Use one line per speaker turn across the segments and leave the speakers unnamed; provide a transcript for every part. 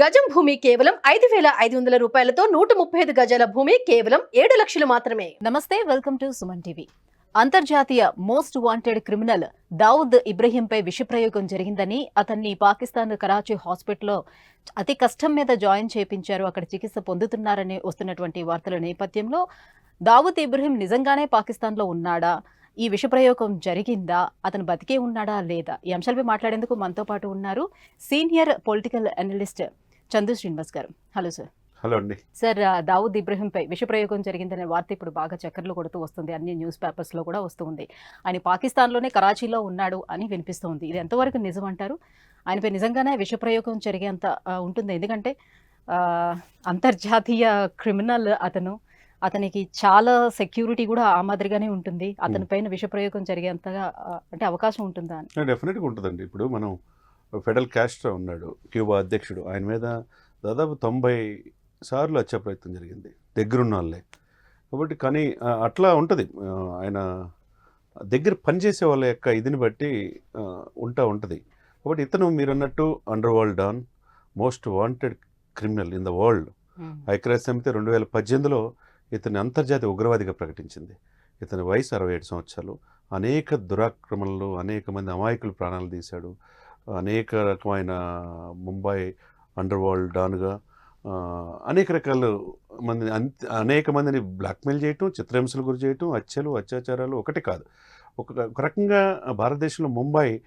గజం భూమి కేవలం ఐదు వేల ఐదు వందల రూపాయలతో నూట ముప్పై ఐదు గజాల భూమి కేవలం ఏడు లక్షలు మాత్రమే.
నమస్తే వెల్కమ్ టు సుమన్ టీవీ. అంతర్జాతీయ మోస్ట్ వాంటెడ్ క్రిమినల్ దావుద్ ఇబ్రహీంపై విషప్రయోగం జరిగిందని అతన్ని పాకిస్తాన్ కరాచీ హాస్పిటల్లో అతి కష్టం మీద జాయిన్ చేయించారు అక్కడ చికిత్స పొందుతున్నారని వస్తున్నటువంటి వార్తల నేపథ్యంలో దావుద్ ఇబ్రహీం నిజంగానే పాకిస్తాన్లో ఉన్నాడా? ఈ విషప్రయోగం జరిగిందా? అతను బతికే ఉన్నాడా లేదా? ఈ అంశాలపై మాట్లాడేందుకు మనతో పాటు ఉన్నారు senior political analyst Chandu Srinivas garu. Hello sir.
Hello అండి.
సార్ దావుద్ ఇబ్రహీంపై విషప్రయోగం జరిగిందనే వార్త ఇప్పుడు బాగా చక్కర్లు కొడుతూ వస్తుంది. అన్ని న్యూస్ పేపర్స్లో కూడా వస్తుంది ఆయన పాకిస్తాన్లోనే కరాచీలో ఉన్నాడు అని వినిపిస్తోంది. ఇది ఎంతవరకు నిజం అంటారు? ఆయనపై నిజంగానే విషప్రయోగం జరిగేంత ఉంటుంది. ఎందుకంటే అంతర్జాతీయ క్రిమినల్ అతను అతనికి చాలా సెక్యూరిటీ కూడా ఆ మాదిరిగానే ఉంటుంది. అతని పైన విషప్రయోగం జరిగేంతగా అంటే అవకాశం ఉంటుందా అని?
డెఫినెట్గా ఉంటుందండి. ఇప్పుడు మనం ఫెడరల్ క్యాస్ట్రో ఉన్నాడు క్యూబా అధ్యక్షుడు. ఆయన మీద దాదాపు తొంభై సార్లు వచ్చే ప్రయత్నం జరిగింది దగ్గరున్న వాళ్ళే. కాబట్టి కానీ అట్లా ఉంటుంది. ఆయన దగ్గర పనిచేసే వాళ్ళ యొక్క ఇదిని బట్టి ఉంటా ఉంటుంది. కాబట్టి ఇతను మీరు అన్నట్టు underworld don most wanted criminal in the world ఐక్యరాజ్య సమితి రెండు వేల పద్దెనిమిదిలో ఇతన్ని అంతర్జాతీయ ఉగ్రవాదిగా ప్రకటించింది. ఇతని వయసు అరవై ఏడు సంవత్సరాలు. అనేక దురాక్రమణలు అనేక మంది అమాయకులు ప్రాణాలు తీశాడు. అనేక రకమైన ముంబై అండర్ వరల్డ్ డాన్గా అనేక రకాల మంది అన్- అనేక మందిని బ్లాక్మెయిల్ చేయటం చిత్రహింసలు గురి చేయటం హత్యలు అత్యాచారాలు ఒకటి కాదు. ఒక రకంగా భారతదేశంలో ముంబై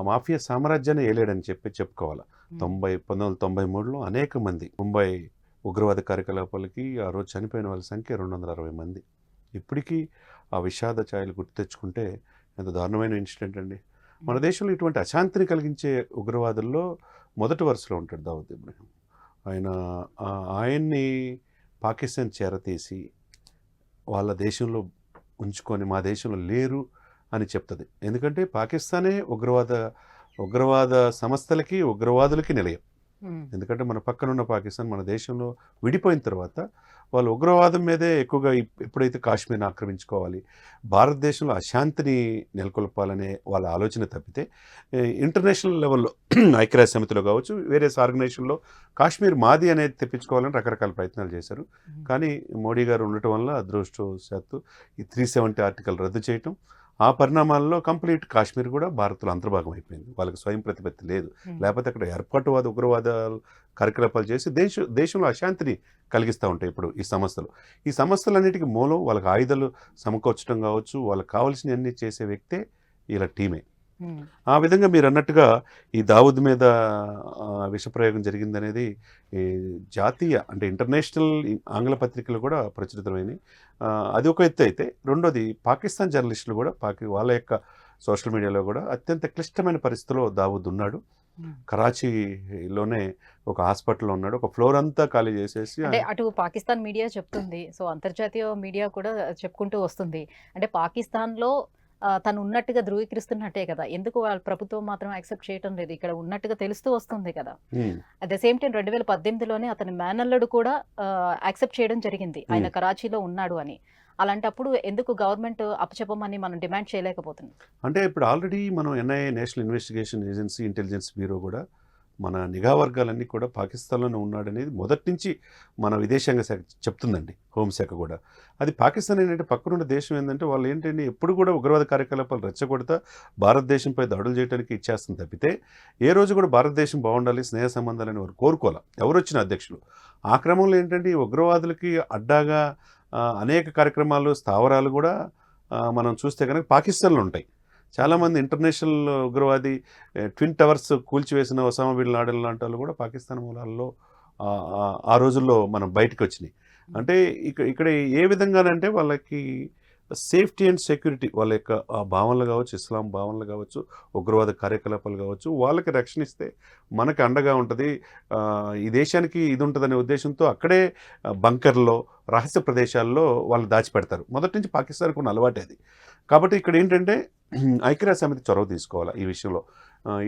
మాఫియా సామ్రాజ్యాన్ని ఏలేడని చెప్పి చెప్పుకోవాలి. తొంభై పంతొమ్మిది వందల తొంభై మూడులో అనేక మంది ముంబై ఉగ్రవాద కార్యకలాపాలకి ఆ రోజు చనిపోయిన వాళ్ళ సంఖ్య రెండు వందల అరవై మంది. ఇప్పటికీ ఆ విషాద ఛాయలు గుర్తు తెచ్చుకుంటే ఎంత దారుణమైన ఇన్సిడెంట్ అండి. మన దేశంలో ఇటువంటి అశాంతిని కలిగించే ఉగ్రవాదుల్లో మొదటి వరుసలో ఉంటాడు దావుద్ ఇబ్రహీం. ఆయన ఆయన్ని పాకిస్తాన్ చేరతీసి వాళ్ళ దేశంలో ఉంచుకొని మా దేశంలో లేరు అని చెప్తుంది. ఎందుకంటే పాకిస్తానే ఉగ్రవాద ఉగ్రవాద సంస్థలకి ఉగ్రవాదులకి నిలయం. ఎందుకంటే మన పక్కన ఉన్న పాకిస్తాన్ మన దేశంలో విడిపోయిన తర్వాత వాళ్ళు ఉగ్రవాదం మీదే ఎక్కువగా ఎప్పుడైతే కాశ్మీర్ని ఆక్రమించుకోవాలి భారతదేశంలో అశాంతిని నెలకొల్పాలనే వాళ్ళ ఆలోచన తప్పితే ఇంటర్నేషనల్ లెవెల్లో ఐక్యరాజ్య సమితిలో కావచ్చు వేరే ఆర్గనైజేషన్లో కాశ్మీర్ మాది అనేది తెప్పించుకోవాలని రకరకాల ప్రయత్నాలు చేశారు. కానీ మోడీ గారు ఉండటం వల్ల అదృష్టవశాత్తు ఈ త్రీ సెవెంటీ ఆర్టికల్ రద్దు చేయటం ఆ పరిణామాల్లో కంప్లీట్ కాశ్మీర్ కూడా భారత్లో అంతర్భాగం అయిపోయింది వాళ్ళకి స్వయం ప్రతిపత్తి లేదు. లేకపోతే అక్కడ ఏర్పాటువాద ఉగ్రవాద కార్యకలాపాలు చేసి దేశ దేశంలో అశాంతిని కలిగిస్తూ ఉంటాయి ఇప్పుడు ఈ సంస్థలు ఈ సంస్థలన్నిటికీ మూలం వాళ్ళకి ఆయుధాలు సమకూర్చడం కావచ్చు వాళ్ళకి కావాల్సినవన్నీ చేసే వ్యక్తే ఇలా టీమే. ఆ విధంగా మీరు అన్నట్టుగా ఈ దావుద్ మీద విషప్రయోగం జరిగిందనేది జాతీయ అంటే ఇంటర్నేషనల్ ఆంగ్ల పత్రికలు కూడా ప్రచురితమైనవి అది ఒక ఎత్తు అయితే. రెండోది పాకిస్తాన్ జర్నలిస్టులు కూడా పాకి వాళ్ళ యొక్క సోషల్ మీడియాలో కూడా అత్యంత క్లిష్టమైన పరిస్థితిలో దావుద్ ఉన్నాడు. కరాచీలోనే ఒక హాస్పిటల్లో ఉన్నాడు. ఒక ఫ్లోర్ అంతా ఖాళీ చేసేసి
అంటే అటు పాకిస్తాన్ మీడియా చెప్తుంది. సో అంతర్జాతీయ మీడియా కూడా చెప్పుకుంటూ వస్తుంది. అంటే పాకిస్తాన్లో తను ఉన్నట్టుగా ధృవీకరిస్తున్నట్టే కదా. ఎందుకు వాళ్ళ ప్రభుత్వం మాత్రం యాక్సెప్ట్ చేయటం లేదు? ఇక్కడ ఉన్నట్టుగా తెలుస్తూ వస్తుంది కదా. అట్ ద సేమ్ టైం రెండు వేల పద్దెనిమిదిలోనే అతని మేనల్లుడు కూడా యాక్సెప్ట్ చేయడం జరిగింది. ఆయన కరాచీలో ఉన్నాడు అని. అలాంటప్పుడు ఎందుకు గవర్నమెంట్ అప్పచెప్పమని మనం డిమాండ్ చేయలేకపోతున్నాం?
అంటే ఇప్పుడు ఆల్రెడీ మనం NIA national investigation agency intelligence bureau కూడా మన నిఘా వర్గాలన్నీ కూడా పాకిస్తాన్లోనే ఉన్నాడనేది మొదటి నుంచి మన విదేశాంగ శాఖ చెప్తుందండి హోంశాఖ కూడా. అది పాకిస్తాన్ ఏంటంటే పక్కనున్న దేశం ఏంటంటే వాళ్ళు ఏంటంటే ఎప్పుడు కూడా ఉగ్రవాద కార్యకలాపాలు రెచ్చగొడతా భారతదేశంపై దాడులు చేయడానికి ఇచ్చేస్తుంది తప్పితే ఏ రోజు కూడా భారతదేశం బాగుండాలి స్నేహ సంబంధాలని వారు కోరుకోవాలి. ఎవరు వచ్చిన అధ్యక్షులు. ఆ క్రమంలో ఏంటంటే ఈ ఉగ్రవాదులకి అడ్డాగా అనేక కార్యక్రమాలు స్థావరాలు కూడా మనం చూస్తే కనుక పాకిస్తాన్లో ఉంటాయి. చాలామంది ఇంటర్నేషనల్ ఉగ్రవాది ట్విన్ టవర్స్ కూల్చివేసిన ఒసామా బిన్ లాడెన్ లాంటి వాళ్ళు కూడా పాకిస్తాన్ మూలాల్లో ఆ, రోజుల్లో మనం బయటకు వచ్చినాయి అంటే ఇక్కడ ఇక్కడ ఏ విధంగానంటే వాళ్ళకి సేఫ్టీ అండ్ సెక్యూరిటీ వాళ్ళ యొక్క ఆ భావనలు కావచ్చు ఇస్లాం భావనలు కావచ్చు ఉగ్రవాద కార్యకలాపాలు కావచ్చు వాళ్ళకి రక్షణ ఇస్తే మనకి అండగా ఉంటుంది. ఈ దేశానికి ఇది ఉంటుందనే ఉద్దేశంతో అక్కడే బంకర్లో రహస్య ప్రదేశాల్లో వాళ్ళు దాచిపెడతారు. మొదటి నుంచి పాకిస్తాన్కు ఉన్న అలవాటే అది కాబట్టి ఇక్కడ ఏంటంటే ఐక్యరాజ్య సమితి చొరవ తీసుకోవాలి ఈ విషయంలో?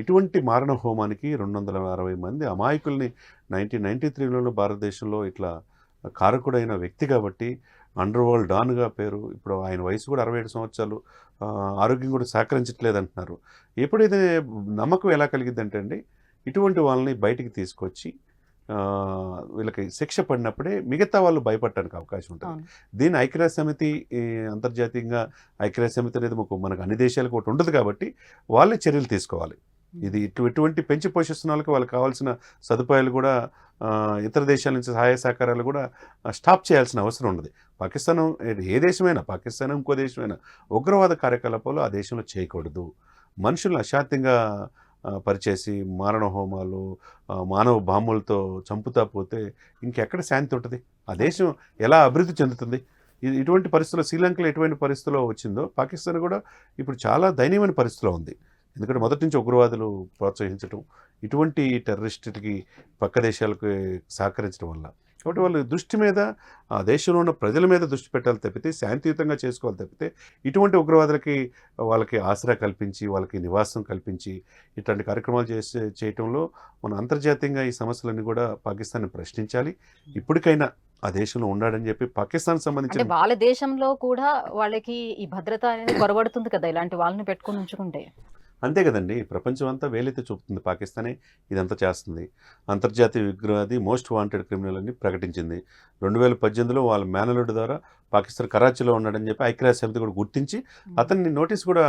ఇటువంటి మారణ హోమానికి రెండు వందల అరవై మంది అమాయకుల్ని నైన్టీన్ నైన్టీ త్రీలో భారతదేశంలో ఇట్లా కారకుడైన వ్యక్తి కాబట్టి అండర్ వరల్డ్ డాన్గా పేరు ఇప్పుడు ఆయన వయసు కూడా అరవై ఏడు సంవత్సరాలు ఆరోగ్యం కూడా సహకరించట్లేదు అంటున్నారు ఎప్పుడైతే నమ్మకం ఎలా కలిగిద్దంటే అండి ఇటువంటి వాళ్ళని బయటికి తీసుకొచ్చి వీళ్ళకి శిక్ష పడినప్పుడే మిగతా వాళ్ళు భయపడటానికి అవకాశం ఉంటుంది. దీని ఐక్యరాజ్య సమితి అంతర్జాతీయంగా ఐక్యరాజ్య సమితి అనేది మాకు మనకు అన్ని దేశాలకు ఒకటి ఉంటుంది కాబట్టి వాళ్ళే చర్యలు తీసుకోవాలి. ఇది ఇటు ఇటువంటి పెంచి పోషిస్తున్న వాళ్ళకి వాళ్ళకి కావాల్సిన సదుపాయాలు కూడా ఇతర దేశాల నుంచి సహాయ సహకారాలు కూడా స్టాప్ చేయాల్సిన అవసరం ఉన్నది. పాకిస్తాన్ ఏ దేశమైనా పాకిస్తాన్ ఇంకో దేశమైనా ఉగ్రవాద కార్యకలాపాలు ఆ దేశంలో చేయకూడదు. మనుషులను అశాంతంగా ఆ, పరిచేసి మారణ హోమాలు మానవ బాంబులతో చంపుతా పోతే ఇంకెక్కడ శాంతి ఉంటుంది? ఆ దేశం ఎలా అభివృద్ధి చెందుతుంది? ఇటువంటి పరిస్థితుల్లో శ్రీలంకలో ఎటువంటి పరిస్థితిలో వచ్చిందో పాకిస్తాన్ కూడా ఇప్పుడు చాలా దయనీయమైన పరిస్థితిలో ఉంది. ఎందుకంటే మొదటి నుంచి ఉగ్రవాదులు ప్రోత్సహించడం ఇటువంటి టెర్రరిస్టులకి పక్క దేశాలకు సహకరించడం వల్ల. కాబట్టి వాళ్ళు దృష్టి మీద ఆ దేశంలో ఉన్న ప్రజల మీద దృష్టి పెట్టాలి తప్పితే శాంతియుతంగా చేసుకోవాలి తప్పితే ఇటువంటి ఉగ్రవాదులకి వాళ్ళకి ఆసరా కల్పించి వాళ్ళకి నివాసం కల్పించి ఇట్లాంటి కార్యక్రమాలు చేసే చేయటంలో మనం అంతర్జాతీయంగా ఈ సమస్యలన్నీ కూడా పాకిస్తాన్ని ప్రశ్నించాలి. ఇప్పటికైనా ఆ దేశంలో ఉన్నాడని చెప్పి పాకిస్తాన్
సంబంధించి
సంబంధించిన
వాళ్ళ దేశంలో కూడా వాళ్ళకి ఈ భద్రత అనేది కొరబడుతుంది కదా ఇలాంటి వాళ్ళని పెట్టుకొని ఉంచుకుంటే.
అంతే కదండి. ప్రపంచం అంతా వేలెత్తి చూపుతుంది పాకిస్తానే ఇదంతా చేస్తుంది. అంతర్జాతీయ విగ్రహాది మోస్ట్ వాంటెడ్ క్రిమినల్ అని ప్రకటించింది. రెండు వేల పద్దెనిమిదిలో వాళ్ళ మేనలుడి ద్వారా పాకిస్తాన్ కరాచీలో ఉన్నాడని చెప్పి ఐక్యరాజ్య సమితి కూడా గుర్తించి అతన్ని నోటీస్ కూడా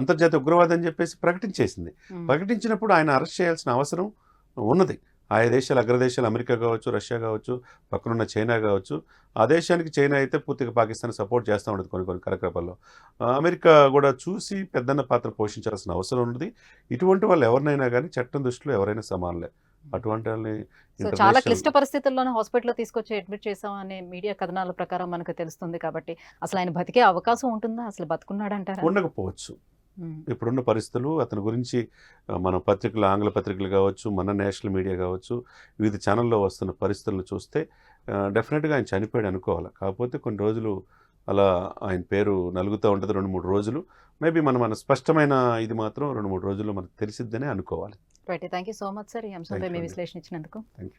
అంతర్జాతీయ ఉగ్రవాది అని చెప్పేసి ప్రకటించేసింది. ప్రకటించినప్పుడు ఆయన అరెస్ట్ చేయాల్సిన అవసరం ఉన్నది. ఆయా దేశాలు అగ్రదేశాలు అమెరికా కావచ్చు రష్యా కావచ్చు పక్కనున్న చైనా కావచ్చు ఆ దేశానికి చైనా అయితే పూర్తిగా పాకిస్తాన్ సపోర్ట్ చేస్తూ ఉంటుంది కొన్ని కొన్ని కార్యకలాపాల్లో ఆ, అమెరికా కూడా చూసి పెద్దన్న పాత్ర పోషించాల్సిన అవసరం ఉన్నది. ఇటువంటి వాళ్ళు ఎవరినైనా కానీ చట్టం దృష్టిలో ఎవరైనా సమానలే. అటువంటి వాళ్ళని
చాలా క్లిష్ట పరిస్థితుల్లోనే హాస్పిటల్లో తీసుకొచ్చి అడ్మిట్ చేసాం అనే మీడియా కథనాల ప్రకారం మనకు తెలుస్తుంది కాబట్టి అసలు ఆయన బతికే అవకాశం ఉంటుందా? అసలు బతుకున్నాడంటారా?
ఉండకపోవచ్చు. ఇప్పుడున్న పరిస్థితులు అతని గురించి మన పత్రికలు ఆంగ్ల పత్రికలు కావచ్చు మన నేషనల్ మీడియా కావచ్చు వివిధ ఛానల్లో వస్తున్న పరిస్థితులను చూస్తే డెఫినెట్గా ఆయన చనిపోయాడు అనుకోవాలి. కాకపోతే కొన్ని రోజులు అలా ఆయన పేరు నలుగుతూ ఉంటుంది రెండు మూడు రోజులు. మేబీ మనం మన స్పష్టమైన ఇది మాత్రం రెండు మూడు రోజుల్లో మనకు తెలిసిద్దనే అనుకోవాలి.
Right thank you so much sir ఈ అంశంపై మీ. విశ్లేషణ ఇచ్చినందుకు.